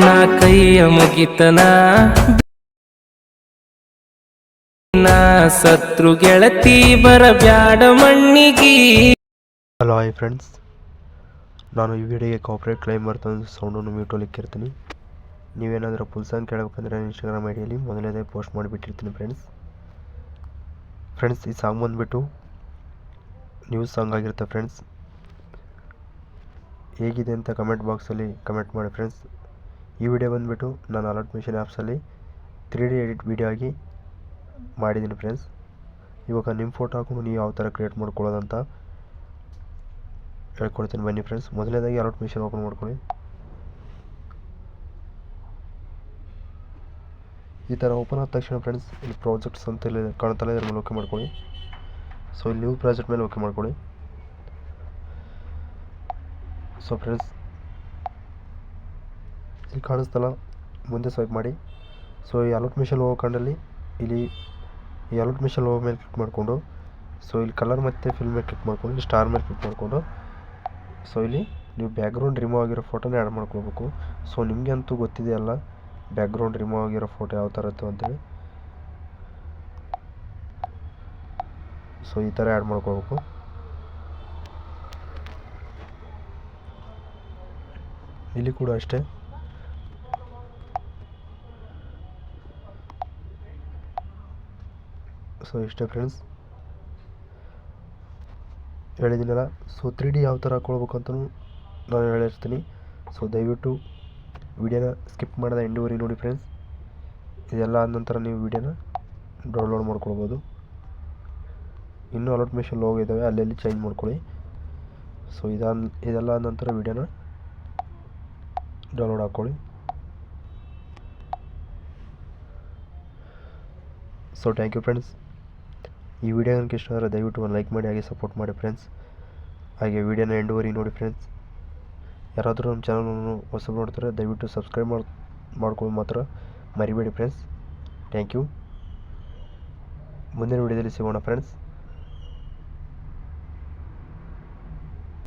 ನಾ ಕೈಯ ಮುಗಿತನ. ನಾ ಸತ್ರು ಗೆಳತಿ ಬರಬ್ಯಾಡ ಮಣ್ಣಿಗಿ. ಹಲೋ ಹಾಯ್ ಫ್ರೆಂಡ್ಸ್ ನಾನು ಈ ವಿಡಿಯೋಗೆ ಕಾಪ್ರೇಟ್ ಕ್ಲೈಮ್ ಬರ್ತಂದು ಸೌಂಡನ್ನು ಮ್ಯೂಟೋಲಿಕ್ಕಿರ್ತೀನಿ ನೀವೇನಾದರೂ ಫುಲ್ ಸಾಂಗ್ ಕೇಳಬೇಕಂದ್ರೆ ಇನ್ಸ್ಟಾಗ್ರಾಮ್ ಐಡಿಯಲ್ಲಿ ಮೊದಲೇದೇ ಪೋಸ್ಟ್ ಮಾಡಿಬಿಟ್ಟಿರ್ತೀನಿ ಫ್ರೆಂಡ್ಸ್ ಫ್ರೆಂಡ್ಸ್ ಈ ಸಾಂಗ್ ಬಂದುಬಿಟ್ಟು ನ್ಯೂಸ್ ಸಾಂಗ್ ಆಗಿರುತ್ತೆ ಫ್ರೆಂಡ್ಸ್ ಹೇಗಿದೆ ಅಂತ ಕಮೆಂಟ್ ಬಾಕ್ಸಲ್ಲಿ ಕಮೆಂಟ್ ಮಾಡಿ ಫ್ರೆಂಡ್ಸ್ ಈ ವಿಡಿಯೋ ಬಂದುಬಿಟ್ಟು ನಾನು ಅಲರ್ಟ್ ಮಿಷನ್ ಆ್ಯಪ್ಸಲ್ಲಿ ತ್ರೀ ಡಿ ಎಡಿಟ್ ವಿಡಿಯೋ ಆಗಿ ಮಾಡಿದ್ದೀನಿ ಫ್ರೆಂಡ್ಸ್ ಇವಾಗ ನಿಮ್ಮ ಫೋಟೋ ಹಾಕೊಂಡು ನೀವು ಯಾವ ಥರ ಕ್ರಿಯೇಟ್ ಮಾಡ್ಕೊಳ್ಳೋದಂತ ಹೇಳ್ಕೊಡ್ತೀನಿ ಬನ್ನಿ ಫ್ರೆಂಡ್ಸ್ ಮೊದಲನೇದಾಗಿ ಅಲರ್ಟ್ ಮಿಷನ್ ಓಪನ್ ಮಾಡ್ಕೊಳ್ಳಿ. ಈ ಥರ ಓಪನ್ ಆದ ತಕ್ಷಣ ಫ್ರೆಂಡ್ಸ್ ಇಲ್ಲಿ ಪ್ರಾಜೆಕ್ಟ್ಸ್ ಅಂತ ಇಲ್ಲಿ ಕಾಣ್ತಲ್ಲ ಇದ್ರ ಮೇಲೆ ಓಕೆ ಮಾಡ್ಕೊಳ್ಳಿ. ಸೊ ಇಲ್ಲಿ ನ್ಯೂ ಪ್ರಾಜೆಕ್ಟ್ ಮೇಲೆ ಓಕೆ ಮಾಡ್ಕೊಳ್ಳಿ. ಸೊ ಫ್ರೆಂಡ್ಸ್ ಇಲ್ಲಿ ಕಾಣಿಸ್ತಲ್ಲ ಮುಂದೆ ಸ್ವೈಪ್ ಮಾಡಿ. ಸೊ ಈ ಅಲರ್ಟ್ ಮಿಷನ್ ಹೋಗೋ ಕಂಡಲ್ಲಿ ಇಲ್ಲಿ ಈ ಅಲರ್ಟ್ ಮಿಷನ್ ಹೋಗೋ ಮೇಲೆ ಕ್ಲಿಕ್ ಮಾಡಿಕೊಂಡು ಸೊ ಇಲ್ಲಿ ಕಲರ್ ಮತ್ತು ಫಿಲ್ ಮೇಲೆ ಕ್ಲಿಕ್ ಮಾಡಿಕೊಂಡು, ಇಲ್ಲಿ ಸ್ಟಾರ್ ಮೇಲೆ ಕ್ಲಿಕ್ ಮಾಡಿಕೊಂಡು ಸೊ ಇಲ್ಲಿ ನೀವು ಬ್ಯಾಕ್ಗ್ರೌಂಡ್ ರಿಮೂವ್ ಆಗಿರೋ ಫೋಟೋನೇ ಆ್ಯಡ್ ಮಾಡ್ಕೊಳ್ಬೇಕು. ಸೊ ನಿಮಗೆ ಅಂತೂ ಗೊತ್ತಿದೆಯಲ್ಲ ಬ್ಯಾಕ್ಗ್ರೌಂಡ್ ರಿಮೂವ್ ಆಗಿರೋ ಫೋಟೋ ಯಾವ ಥರ ಇತ್ತು ಅಂತೇಳಿ. ಸೊ ಈ ಥರ ಆ್ಯಡ್ ಮಾಡ್ಕೋಬೇಕು ಇಲ್ಲಿ ಕೂಡ ಅಷ್ಟೇ. ಸೊ ಇಷ್ಟೇ ಫ್ರೆಂಡ್ಸ್ ಹೇಳಿದ್ದೀನಲ್ಲ ಸೊ ತ್ರೀ ಡಿ ಯಾವ ಥರ ಹಾಕೊಳ್ಬೇಕು ಅಂತಲೂ ನಾನು ಹೇಳಿರ್ತೀನಿ ಸೊ ದಯವಿಟ್ಟು ವಿಡಿಯೋನ ಸ್ಕಿಪ್ ಮಾಡಿದ ಎಂಡುವರೆಗೆ ನೋಡಿ ಫ್ರೆಂಡ್ಸ್ ಇದೆಲ್ಲ ಆದ ನಂತರ ನೀವು ವಿಡಿಯೋನ ಡೌನ್ಲೋಡ್ ಮಾಡ್ಕೊಳ್ಬೋದು. ಇನ್ನೂ ಅಲರ್ಟ್ ಮಿಷನ್ ಹೋಗಿದ್ದಾವೆ ಇದ್ದಾವೆ ಅಲ್ಲಲ್ಲಿ ಚೇಂಜ್ ಮಾಡ್ಕೊಳ್ಳಿ. ಸೊ ಇದಾದ ಇದೆಲ್ಲ ಆದ ನಂತರ ವಿಡಿಯೋನ ಡೌನ್ಲೋಡ್ ಹಾಕ್ಕೊಳ್ಳಿ ಸೊ ಥ್ಯಾಂಕ್ ಯು ಫ್ರೆಂಡ್ಸ್ ಈ ವಿಡಿಯೋ ನನಗೆ ಇಷ್ಟ ಆದರೆ ದಯವಿಟ್ಟು ಒಂದು ಲೈಕ್ ಮಾಡಿ, ಹಾಗೆ ಸಪೋರ್ಟ್ ಮಾಡಿ ಫ್ರೆಂಡ್ಸ್ ಹಾಗೆ ವಿಡಿಯೋನ ಎಂಡುವರೆಗೆ ನೋಡಿ ಫ್ರೆಂಡ್ಸ್ ಯಾರಾದರೂ ನಮ್ಮ ಚಾನಲನ್ನು ಹೊಸ ನೋಡ್ತಾರೆ, ದಯವಿಟ್ಟು ಸಬ್ಸ್ಕ್ರೈಬ್ ಮಾಡಿ ಮಾಡ್ಕೊಂಡು ಮಾತ್ರ ಮರಿಬೇಡಿ ಫ್ರೆಂಡ್ಸ್ ಥ್ಯಾಂಕ್ ಯು ಮುಂದಿನ ವಿಡಿಯೋದಲ್ಲಿ ಸಿಗೋಣ ಫ್ರೆಂಡ್ಸ್